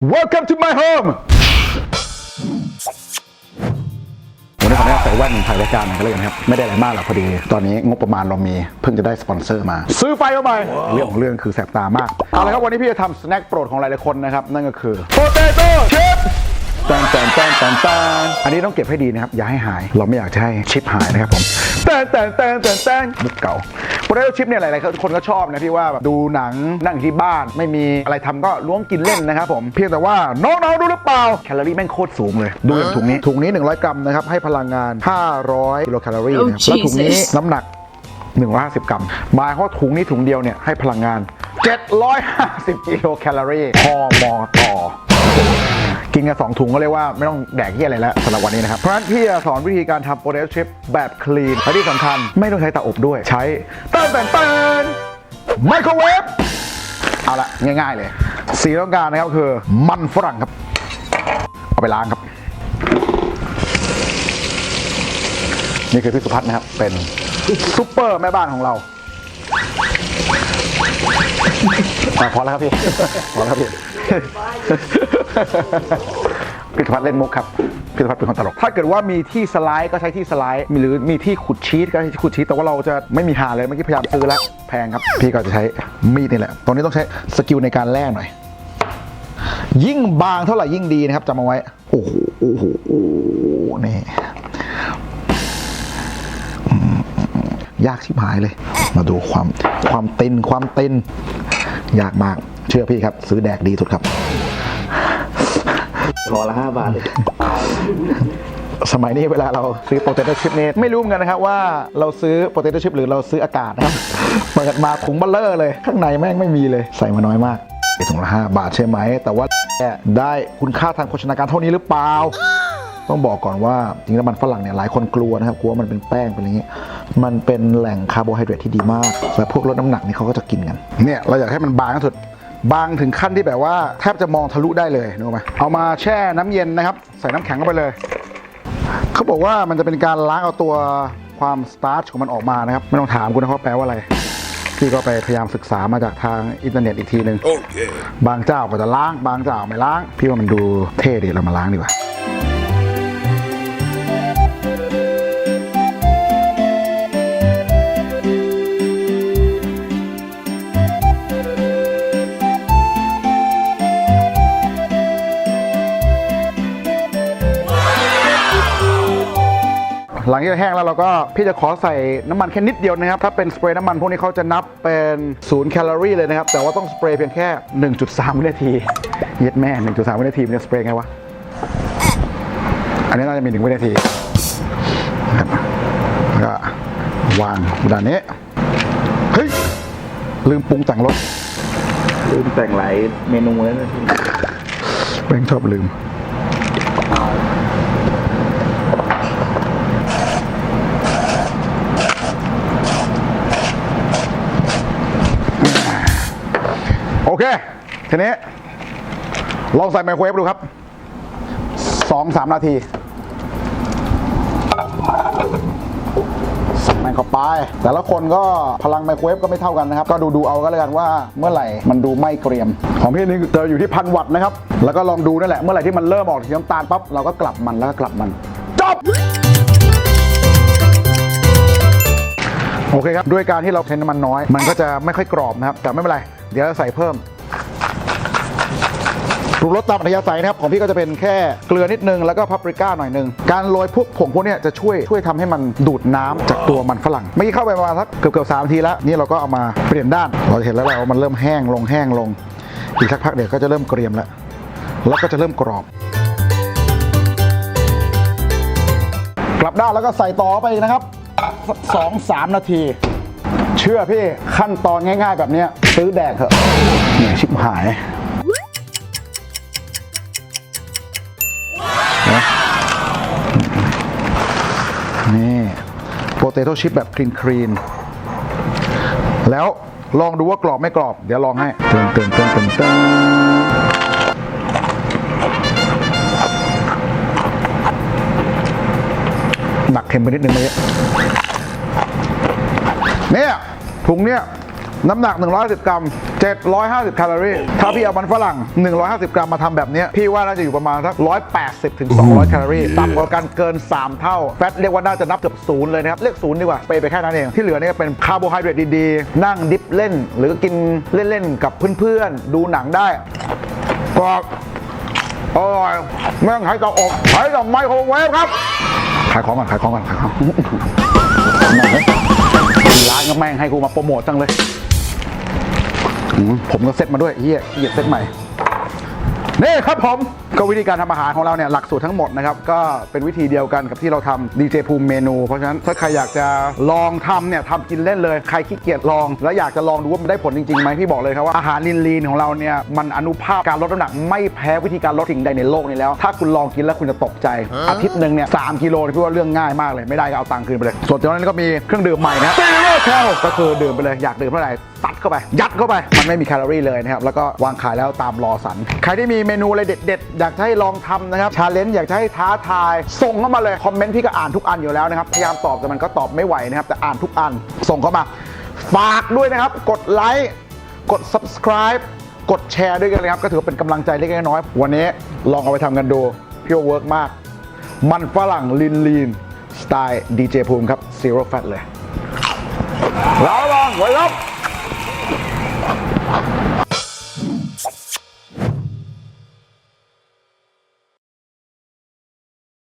Welcome to my home วันนี้ขออนุญาตใส่แว่นถ่ายรายการหน่อยก็เลยกันครับ ไม่ได้อะไรมากหรอกพอดี ตอนนี้งบประมาณเรามี เพิ่งจะได้สปอนเซอร์มา ซื้อไฟเข้าไป เรื่องของเรื่องคือแสบตามาก เอาละครับ วันนี้พี่จะทำสแน็คโปรดของหลายๆคนนะครับ นั่นก็คือ Potato Chip แตนแตนแตนแตนแตนอันนี้ต้องเก็บให้ดีนะครับ อย่าให้หาย เราไม่อยากจะให้ชิปหายนะครับผมแต นแตนแตนแตนแตนมุกเก่าโปรเตโต้ชิปเนี่ยหลายๆคนก็ชอบนะพี่ว่าแบบดูหนังนั่งอยู่ที่บ้าน ไม่มีอะไรทำก็ล้วงกินเล่นนะครับผมเพียงแต่ว่าน้องๆดูหรือเปล่าแคลอรี่แม่งโคตรสูงเลย ดูอย่างถุงนี้ถุงนี้ 100 กรัมนะครับให้พลังงาน 500กิโลแคลอรี่นะครับ Oh, แล้วถุงนี้ Jesus น้ำหนัก 150 กรัมหมายความว่าถุงนี้ถุงเดียวเนี่ยให้พลังงาน 750กิโลแคลอรี่พอมอต่อ กินกันสองถุงก็เรียกว่าไม่ต้องแดกที่อะไรแล้วสำหรับวันนี้นะครับ เพราะฉะนั้นพี่จะสอนวิธีการทำโปรตีนชิพแบบคลีนและที่สำคัญไม่ต้องใช้เตาอบด้วยใช้เต้นเต้นเต้นไมโครเวฟเอาละง่าย ๆ เลยสีต้องการนะครับคือมันฝรั่งครับ เอาไปล้างครับ นี่คือพี่สุพัฒน์นะครับ เป็นซุปเปอร์แม่บ้านของเรา อะพอแล้วครับพี่ พอแล้วครับพี่ พิธภัฒน์เล่นมุกครับพิธภัฒน์เป็นคนตลก ถ้าเกิดว่ามีที่สไลด์ก็ใช้ที่สไลด์หรือมีที่ขุดชีสก็ใช้ที่ขุดชีสแต่ว่าเราจะไม่มีหาเลยเมื่อกี้พยายามซื้อแล้วแพงครับ พี่ก็จะใช้มีดนี่แหละ ตรงนี้ต้องใช้สกิลในการแล่หน่อย ยิ่งบางเท่าไหร่ยิ่งดีนะครับจำเอาไว้ โอ้โหโอ้โหโอ้โหนี่ยากชิบหายเลย มาดูความความเต็นความเต็น ยากมาก เชื่อพี่ครับ ซื้อแดกดีสุดครับพอละห้าบาทเลยสมัยนี้เวลาเราซื้อโปเตโต้ชิพเนี่ยไม่รู้เหมือนกันนะครับว่าเราซื้อโปเตโต้ชิพหรือเราซื้ออากาศนะครับเปิดมาถุงเบัลเลอร์เลย ข้างในแม่งไม่มีเลยใส่มาน้อยมากถุงละห้าบาทใช่ไหม แต่ว่าได้คุณค่าทางโภชนาการเท่านี้หรือเปล่า ต้องบอกก่อนว่าจริงๆแล้วมันฝรั่งเนี่ยหลายคนกลัวนะครับกลัวมันเป็นแป้งเป็นอะไรเงี้ยมันเป็นแหล่งคาร์โบไฮเดรตที่ดีมากแต่พวกลดน้ำหนักนี่เขาก็จะกินกันเนี่ยเราอยากให้มันบางที่สุดบางถึงขั้นที่แบบว่าแทบจะมองทะลุได้เลยนึกออกไหมเอามาแช่น้ำเย็นนะครับ ใส่น้ำแข็งเข้าไปเลย เขาบอกว่ามันจะเป็นการล้างเอาตัวความสตาร์ชของมันออกมานะครับ ไม่ต้องถามกูนะว่าแปลว่าอะไรพี่ก็ไปพยายามศึกษามาจากทางอินเทอร์เน็ตอีกทีหนึ่งบางเจ้าก็จะล้าง บางเจ้าไม่ล้าง พี่ว่ามันดูเท่ดีเรามาล้างดีกว่า หลังจากแห้งแล้วเราก็พี่จะขอใส่น้ำมันแค่นิดเดียวนะครับ ถ้าเป็นสเปรย์น้ำมันพวกนี้เขาจะนับเป็นศูนย์แคลอรี่เลยนะครับ แต่ว่าต้องสเปรย์เพียงแค่ 1.3 วินาทีเย็ดแม่ 1.3 วินาทีมันจะสเปรย์ไงวะ อันนี้น่าจะมี 1 วินาทีนะครับแล้วก็วางด้านนี้ เฮ้ย ลืมปรุงแต่งรสลืมแต่งหลายเมนูเลยนะแม่งชอบลืม เค ทีนี้ ลองใส่ไมโครเวฟดูครับสองสามนาที ใส่มันเข้าไป แต่ละคนก็พลังไมโครเวฟก็ไม่เท่ากันนะครับ ก็ดูดูเอาก็แล้วกันว่าเมื่อไหร่มันดูไม่เกรียม ของพี่นี่จะอยู่ที่พันวัตต์นะครับ แล้วก็ลองดูนั่นแหละ เมื่อไหร่ที่มันเริ่มออกสีน้ำตาลปั๊บเราก็กลับมันแล้วก็กลับมัน จบโอเคครับ ด้วยการที่เราใช้น้ำมันน้อย มันก็จะไม่ค่อยกรอบนะครับ แต่ไม่เป็นไร เดี๋ยวเราใส่เพิ่มปรุงรสตามอัธยาศัยนะครับของพี่ก็จะเป็นแค่เกลือนิดนึงแล้วก็พาปริก้าหน่อยนึงการโรยพวกผงพวกนี้จะช่วยช่วยทำให้มันดูดน้ำจากตัวมันฝรั่งเมื่อกี้เข้าไปประมาณสักเกือบเกือบสามนาทีแล้วนี่เราก็เอามาเปลี่ยนด้าน เราจะเห็นแล้วว่ามันเริ่มแห้งลงแห้งลง อีกสักพักเดี๋ยวก็จะเริ่มเกรียมแล้วแล้วก็จะเริ่มกรอบ กลับด้านแล้วก็ใส่ต่อไปนะครับสองสามนาที เชื่อพี่ขั้นตอนง่าย ๆ แบบนี้ซื้อแดกเถอะเหนื่อยชิบหายนี่โปเตโต้ชิพแบบคลีนคลีนแล้วลองดูว่ากรอบไม่กรอบ เดี๋ยวลองให้เติมเติมเติมเติมเติมหนักเค็มไปนิดนึงเมื่อกี้ เนี่ยถุงเนี่ยน้ำหนัก 110 กรัม 750 แคลอรี่ ถ้าพี่เอามันฝรั่ง 150 กรัมมาทำแบบนี้ พี่ว่าน่าจะอยู่ประมาณสัก 180 ถึง 200 แคลอรี่ ต่ำกว่ากันเกิน 3 เท่า แฟตเรียกว่าน่าจะนับเกือบศูนย์เลยนะครับ เรียกศูนย์ดีกว่า ไปไปแค่นั้นเอง ที่เหลือนี่ก็เป็นคาร์โบไฮเดรตดีๆ นั่งดิฟเล่น หรือกินเล่น ๆ กับเพื่อนๆ ดูหนังได้กรอบอร่อยไม่ต้องใช้เตาอบใช้กับไมโครเวฟครับ ขายของก่อน ขายของก่อน ขายของ ร้านก็แม่งให้กูมาโปรโมทจังเลย ผมก็เซ็ตมาด้วยเฮียเฮียเซ็ตใหม่ นี่ครับผม ก็วิธีการทำอาหารของเราเนี่ยหลักสูตรทั้งหมดนะครับ ก็เป็นวิธีเดียวกันกับที่เราทำดีเจภูมิเมนู เพราะฉะนั้นถ้าใครอยากจะลองทำเนี่ยทำกินเล่นเลย ใครขี้เกียจลอง แล้วอยากจะลองดูว่ามันได้ผลจริงๆไหมพี่บอกเลยครับว่าอาหารลีนลีนๆของเราเนี่ยมันอนุภาพการลดน้ำหนักไม่แพ้วิธีการลดสิ่งใดในโลกนี้แล้ว ถ้าคุณลองกินแล้วคุณจะตกใจ อาทิตย์หนึ่งเนี่ยสามกิโลนี่พี่ว่าเรื่องง่ายมากเลยไม่ได้ก็เอาตังค์คืนไปเลยส่วนจากนั้นก็มีเครื่องดื่มใหม่นะซีโร่แคลก็คือดื่มไปเลยอยากดื่มเท่าไหร่ตัดเข้าไป ยัดเข้าไปมันไม่มีแคลอรี่เลยนะครับแล้วก็วางขายแล้วตามรอสันใครที่มีเมนูอะไรเด็ดๆอยากจะให้ลองทำนะครับชาเลนจ์อยากให้ท้าทาย ส่งเข้ามาเลย คอมเมนต์พี่ก็อ่านทุกอันอยู่แล้วนะครับ พยายามตอบแต่มันก็ตอบไม่ไหวนะครับ แต่อ่านทุกอันส่งเข้ามา ฝากด้วยนะครับ กดไลค์กด subscribe กดแชร์ด้วยกันนะครับ ก็ถือว่าเป็นกำลังใจเล็กๆน้อยๆวันนี้ลองเอาไปทำกันดูพี่ว่าเวิร์กมาก มันฝรั่งลีนลีนสไตล์ดีเจภูมิครับ zero fat เลยลาลองไว้ครับ